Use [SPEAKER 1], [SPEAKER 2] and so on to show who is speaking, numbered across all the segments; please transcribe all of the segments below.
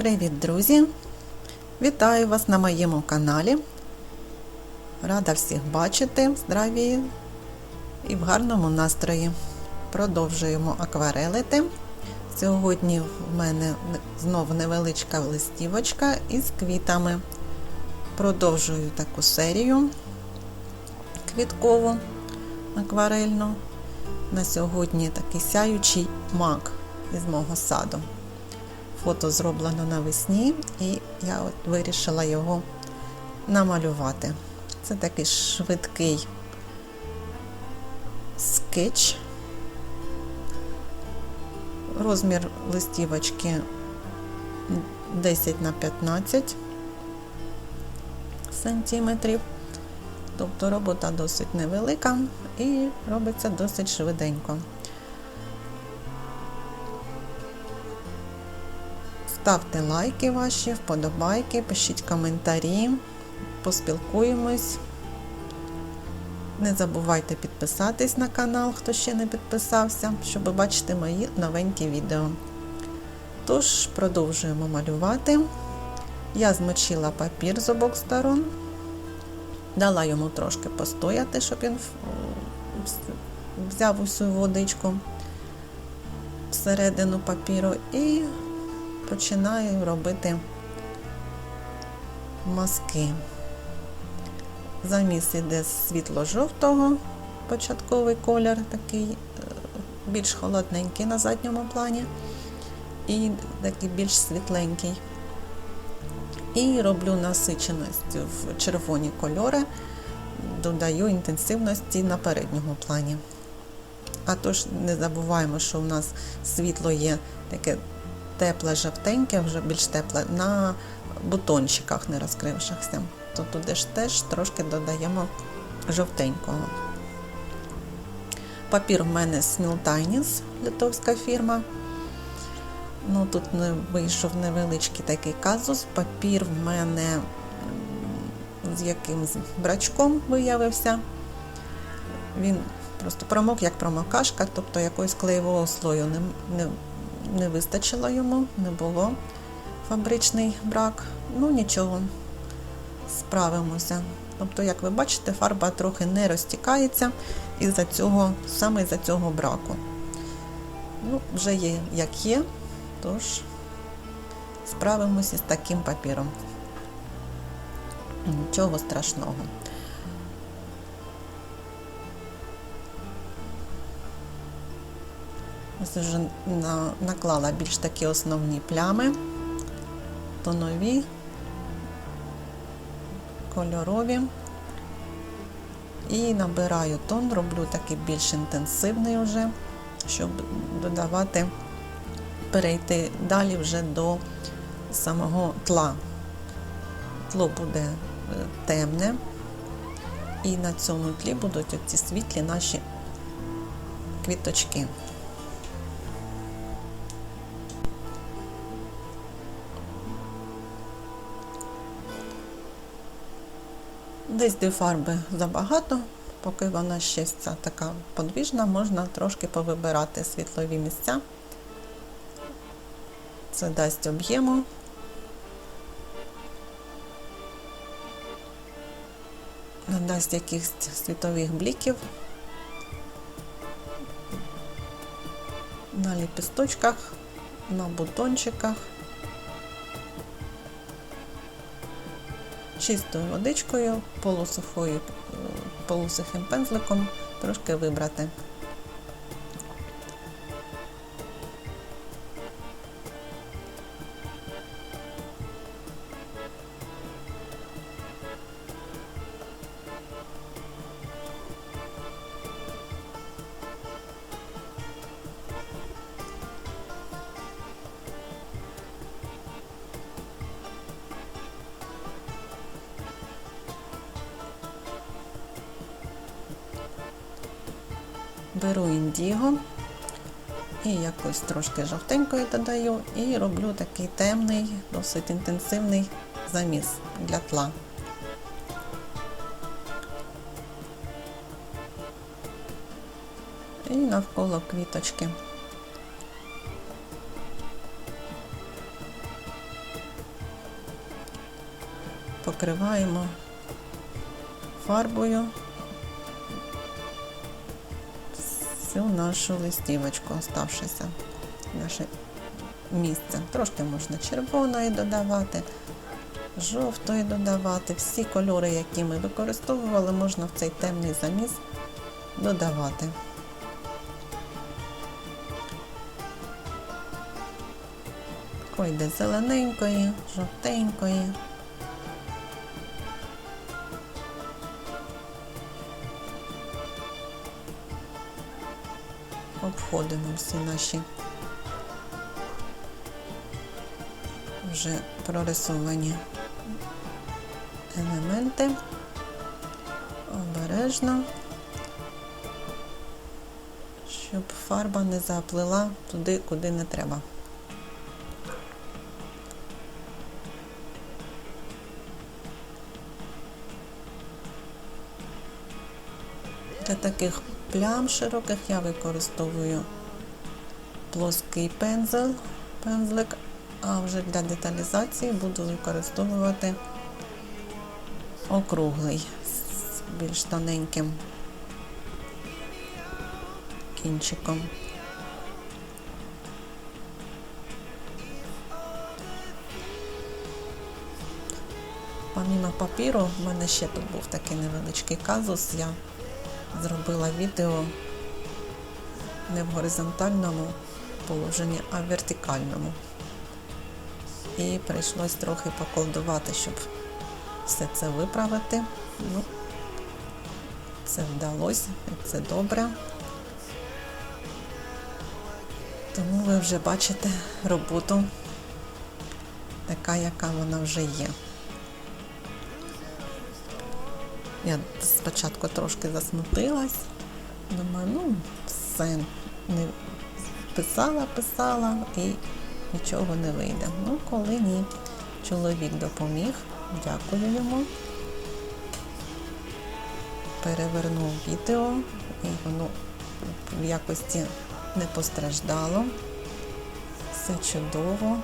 [SPEAKER 1] Привіт, друзі! Вітаю вас на моєму каналі. Рада всіх бачити, здраві і в гарному настрої. Продовжуємо акварелити. Сьогодні в мене знову невеличка листівочка із квітами. Продовжую таку серію квіткову акварельну. На сьогодні такий сяючий мак із мого саду. Фото зроблено навесні, і я от вирішила його намалювати. Це такий швидкий скетч. Розмір листівочки 10 на 15 сантиметрів. Тобто робота досить невелика і робиться досить швиденько. Ставте лайки ваші, вподобайки, пишіть коментарі, поспілкуємось. Не забувайте підписатись на канал, хто ще не підписався, щоб бачити мої новенькі відео. Тож, продовжуємо малювати. Я змочила папір з обох сторон, дала йому трошки постояти, щоб він взяв усю водичку всередину папіру і починаю робити маски. Заміс іде світло-жовтого, початковий колір, такий більш холодненький на задньому плані, і такий більш світленький. І роблю насиченість в червоні кольори, додаю інтенсивності на передньому плані. А тож не забуваємо, що у нас світло є таке тепле, жовтеньке, вже більш тепле, на бутончиках не розкрившихся. То туди ж теж трошки додаємо жовтенького. Папір в мене Смілтайніс, литовська фірма. Ну, Тут не вийшов невеличкий такий казус. Папір в мене з якимсь брачком виявився. Він просто промок, як промокашка, тобто якогось клеєвого слою не, не не вистачило йому, не було фабричний брак. Ну нічого, справимося. Тобто, як ви бачите, фарба трохи не розтікається із-за цього, саме із-за цього браку. Ну, Вже є як є, тож справимося з таким папіром. Нічого страшного. Ось вже наклала більш такі основні плями, тонові, кольорові. І набираю тон, роблю такий більш інтенсивний вже, щоб додавати, перейти далі вже до самого тла. Тло буде е, темне, і на цьому тлі будуть оці світлі наші квіточки. Десь де фарби забагато, поки вона ще вся така подвіжна, можна трошки повибирати світлові місця. Це дасть об'єму. Надасть якихось світових бліків. На ліпісточках, на бутончиках. Чистою водичкою, полусухою, е, полусухим пензликом трошки вибрати. Трошки жовтенькою додаю і роблю такий темний, досить інтенсивний заміс для тла. І навколо квіточки. покриваємо фарбою всю нашу листівочку, оставшися наше місце. Трошки можна червоної додавати, жовтої додавати. Всі кольори, які ми використовували, можна в цей темний заміс додавати. Ой, йде зелененької, жовтенької. Обходимо всі наші вже прорисовані елементи. Обережно, щоб фарба не заплила туди, куди не треба. Для таких плям широких я використовую плоский пензель, пензлик, а вже для деталізації буду використовувати округлий з більш тоненьким кінчиком. Помімо папіру, в мене ще тут був такий невеличкий казус. Я зробила відео не в горизонтальному положенні, а в вертикальному. І прийшлось трохи поколдувати, щоб все це виправити. Ну, це вдалося, це добре. Тому ви вже бачите роботу така, яка вона вже є. Я спочатку трошки засмутилась, думаю, ну, все, не писала, писала і нічого не вийде. Ну, коли ні, чоловік допоміг, дякую йому. Перевернув відео і воно в якості не постраждало. Все чудово,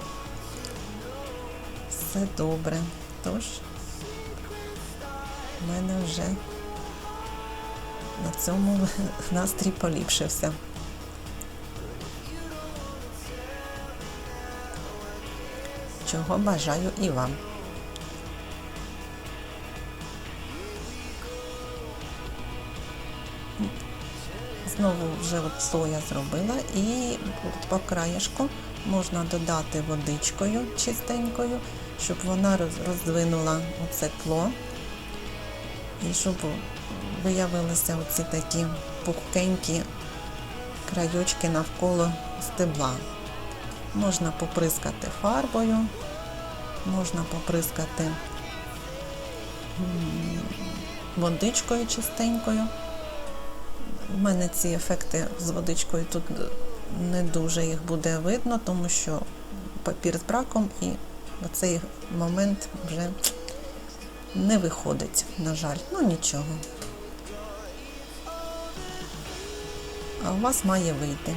[SPEAKER 1] все добре. Тож у мене вже на цьому настрій поліпшився. Чого бажаю і вам. Знову вже от тло я зробила і по краєшку можна додати водичкою чистенькою, щоб вона роздвинула оце тло. І щоб виявилися оці такі пухкенькі крайочки навколо стебла. Можна поприскати фарбою, можна поприскати водичкою чистенькою. У мене ці ефекти з водичкою тут не дуже їх буде видно, тому що папір з браком і на цей момент вже не виходить, на жаль. Ну нічого. А у вас має вийти.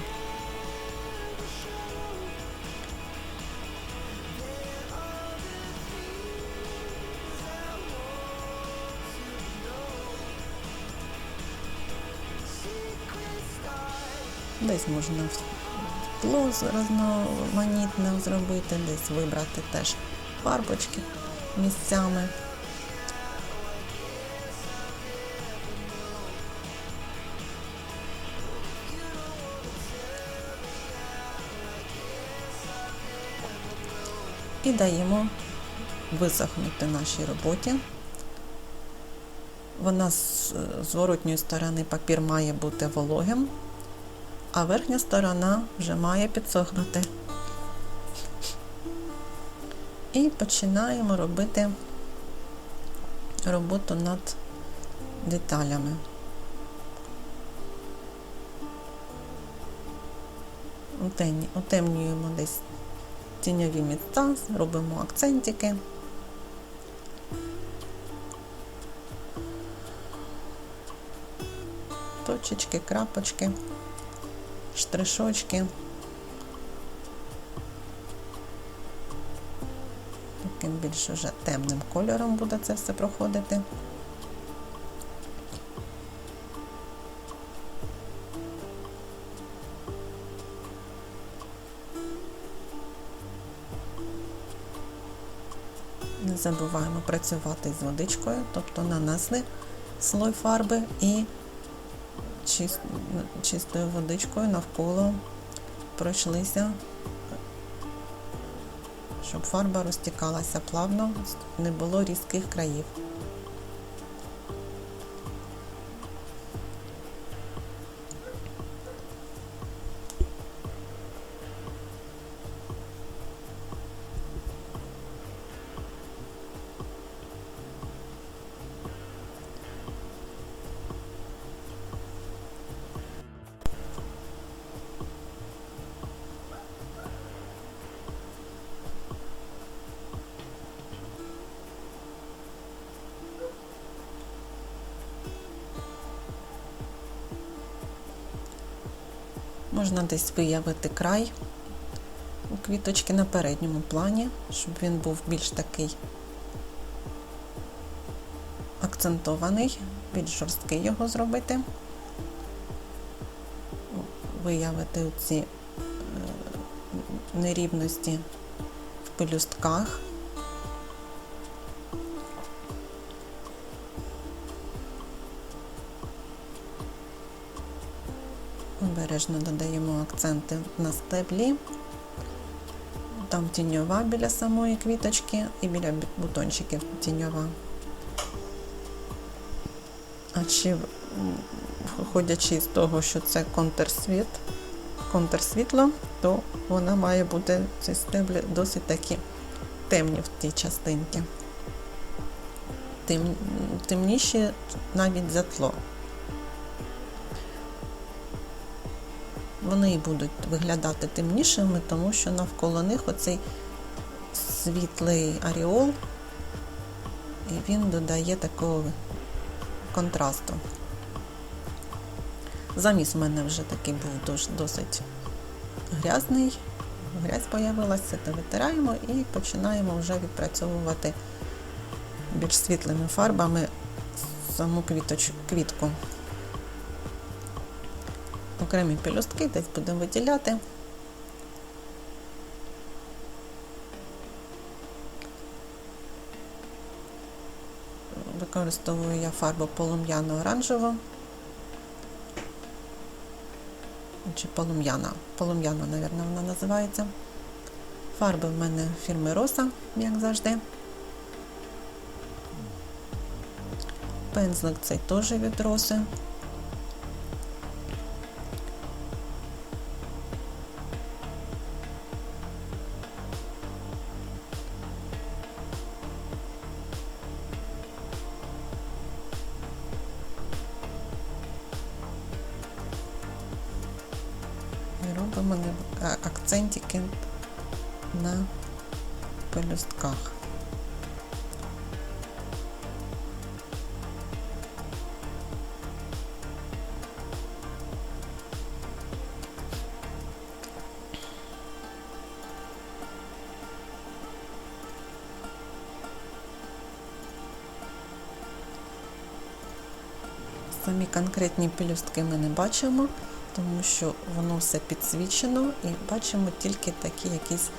[SPEAKER 1] Десь можна тло різноманітне зробити, десь вибрати теж фарбочки місцями. І даємо висохнути нашій роботі. Вона з зворотньої сторони папір має бути вологим, а верхня сторона вже має підсохнути. І починаємо робити роботу над деталями. Утемнюємо десь тіньові місця, робимо акцентики. Точечки, крапочки, штришочки. Таким більш уже темним кольором буде це все проходити. Не забуваємо працювати з водичкою, тобто нанесли слой фарби і чис- чистою водичкою навколо пройшлися, щоб фарба розтікалася плавно, не було різких країв. Можна десь виявити край у квіточки на передньому плані, щоб він був більш такий акцентований, більш жорсткий його зробити. Виявити ці е, нерівності в пелюстках. Обережно додаємо акценти на стеблі. Там тіньова біля самої квіточки і біля бутончиків тіньова. А чи виходячи з того, що це контрсвіт, контрсвітло, то вона має бути ці стеблі досить такі темні в тій частинці. Тем, темніші навіть за тло. Вони будуть виглядати темнішими, тому що навколо них оцей світлий аріол, і він додає такого контрасту. Заміс у мене вже такий був досить грязний, грязь появилася, то витираємо і починаємо вже відпрацьовувати більш світлими фарбами саму квіточ, квітку. Окремі пелюстки десь будемо виділяти. Використовую я фарбу полум'яно-оранжеву. Чи полум'яна. Полум'яна, мабуть, вона називається. Фарби в мене фірми Роса, як завжди. Пензлик цей теж від Роси. Самі конкретні пелюстки ми не бачимо, тому що воно все підсвічено і бачимо тільки такі якісь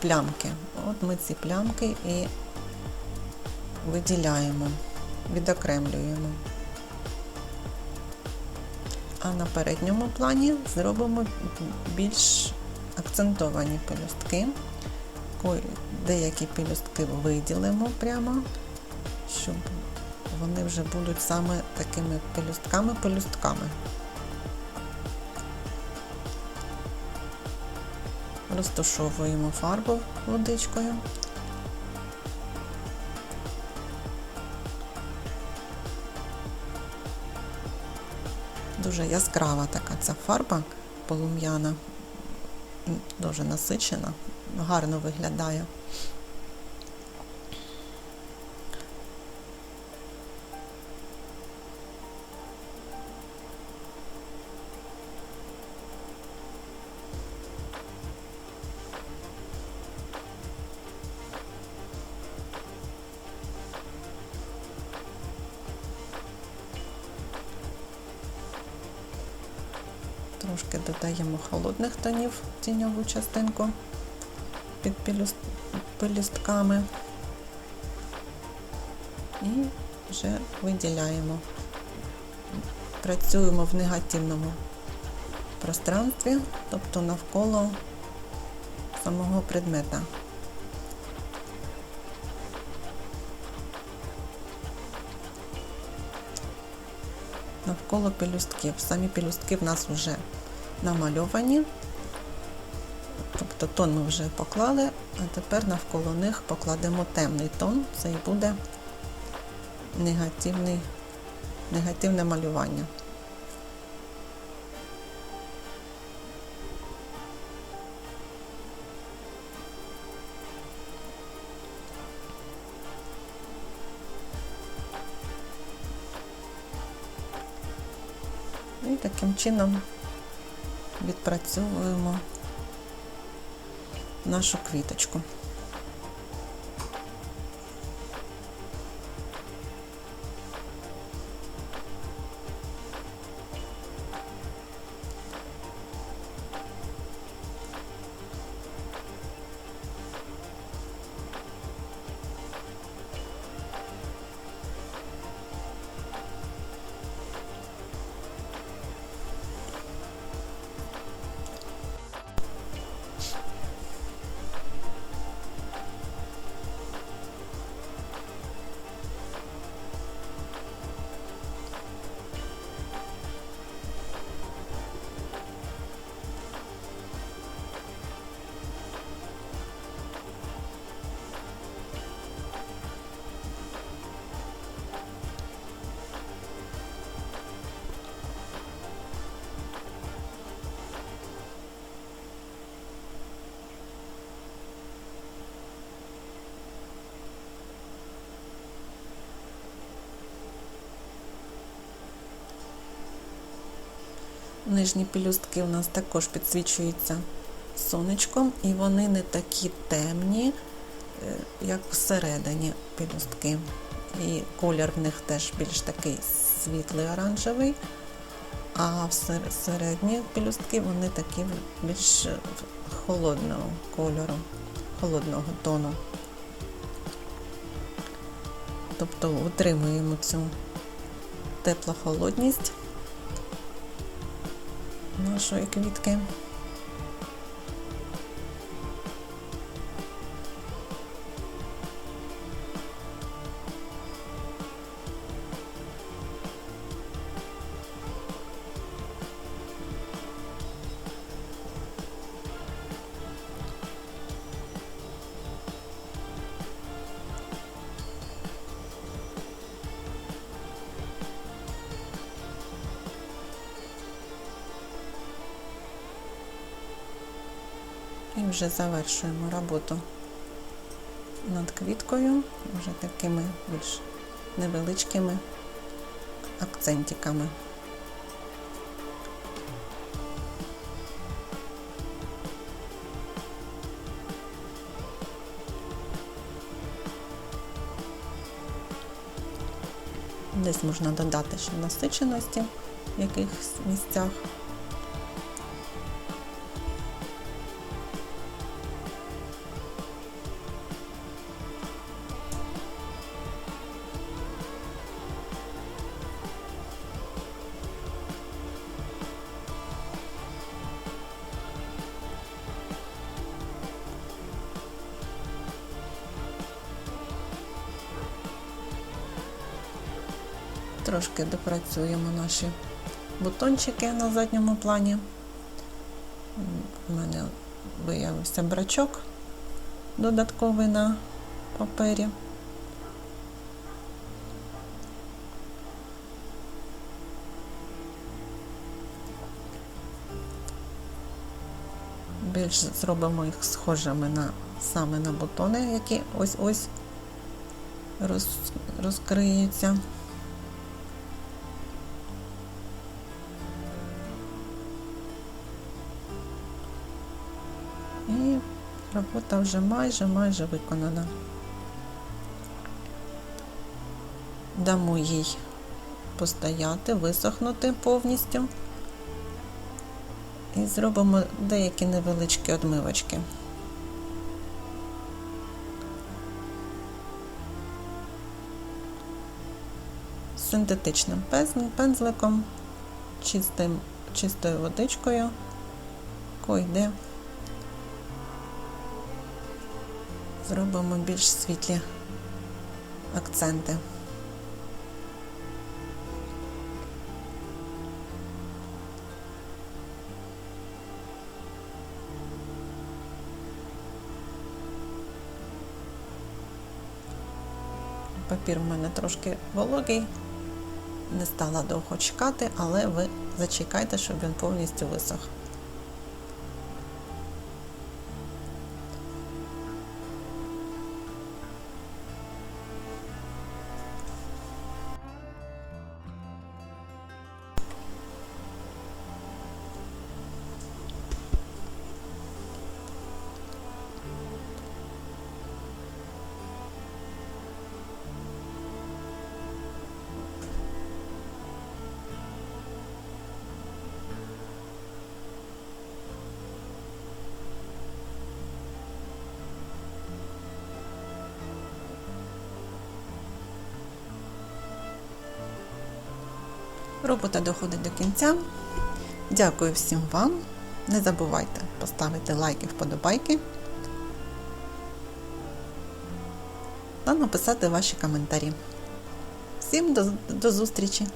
[SPEAKER 1] плямки. От ми ці плямки і виділяємо, відокремлюємо. А на передньому плані зробимо більш акцентовані пелюстки. Деякі пелюстки виділимо прямо, щоб вони вже будуть саме такими пелюстками-пелюстками. Розташовуємо фарбу водичкою. Дуже яскрава така ця фарба полум'яна, дуже насичена, гарно виглядає. Трошки додаємо холодних тонів в тіньову частинку під пелюст- пелюстками. І вже виділяємо. Працюємо в негативному пространстві, тобто навколо самого предмета. Навколо пелюстків. Самі пелюстки в нас вже намальовані, тобто тон ми вже поклали, а тепер навколо них покладемо темний тон, це і буде негативний, негативне малювання. Таким чином відпрацьовуємо нашу квіточку. Нижні пелюстки у нас також підсвічуються сонечком, і вони не такі темні, е, як всередині пелюстки. І колір в них теж більш такий світлий оранжевий, а середні пелюстки вони такі більш холодного кольору, холодного тону. Тобто утримуємо цю тепло-холодність нашої квітки. Вже завершуємо роботу над квіткою, вже такими більш невеличкими акцентиками. Десь можна додати ще насиченості в якихось місцях. Трошки допрацюємо наші бутончики на задньому плані. У мене виявився брачок додатковий на папері. Більш зробимо їх схожими на саме на бутони, які ось-ось роз, розкриються. І робота вже майже майже виконана. Дамо їй постояти, висохнути повністю. І зробимо деякі невеличкі одмивочки. Синтетичним пензликом, чистим, чистою водичкою, койде. Зробимо більш світлі акценти. Папір в мене трошки вологий, не стала довго чекати, але ви зачекайте, щоб він повністю висох. Робота доходить до кінця. Дякую всім вам. Не забувайте поставити лайки, вподобайки та написати ваші коментарі. Всім до, до зустрічі!